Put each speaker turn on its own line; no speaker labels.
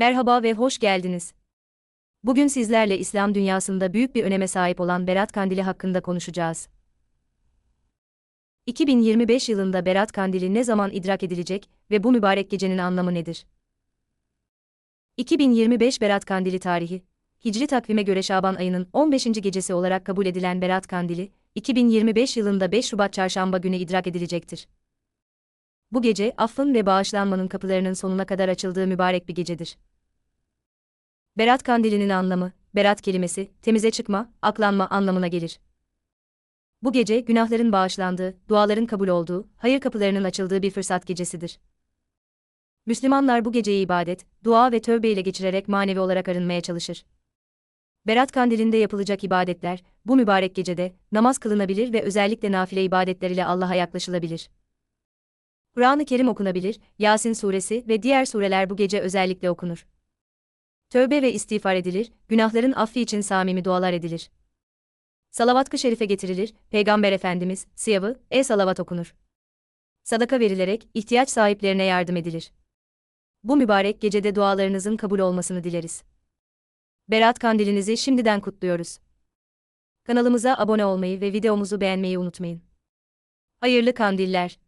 Merhaba ve hoş geldiniz. Bugün sizlerle İslam dünyasında büyük bir öneme sahip olan Berat Kandili hakkında konuşacağız. 2025 yılında Berat Kandili ne zaman idrak edilecek ve bu mübarek gecenin anlamı nedir? 2025 Berat Kandili tarihi, Hicri takvime göre Şaban ayının 15. gecesi olarak kabul edilen Berat Kandili, 2025 yılında 5 Şubat çarşamba günü idrak edilecektir. Bu gece affın ve bağışlanmanın kapılarının sonuna kadar açıldığı mübarek bir gecedir. Berat kandilinin anlamı, berat kelimesi, temize çıkma, aklanma anlamına gelir. Bu gece günahların bağışlandığı, duaların kabul olduğu, hayır kapılarının açıldığı bir fırsat gecesidir. Müslümanlar bu geceyi ibadet, dua ve tövbe ile geçirerek manevi olarak arınmaya çalışır. Berat kandilinde yapılacak ibadetler, bu mübarek gecede, namaz kılınabilir ve özellikle nafile ibadetler ile Allah'a yaklaşılabilir. Kur'an-ı Kerim okunabilir, Yasin suresi ve diğer sureler bu gece özellikle okunur. Tövbe ve istiğfar edilir, günahların affı için samimi dualar edilir. Salavat-ı şerife getirilir, Peygamber Efendimiz, siyavı, e-salavat okunur. Sadaka verilerek, ihtiyaç sahiplerine yardım edilir. Bu mübarek gecede dualarınızın kabul olmasını dileriz. Berat kandilinizi şimdiden kutluyoruz. Kanalımıza abone olmayı ve videomuzu beğenmeyi unutmayın. Hayırlı kandiller.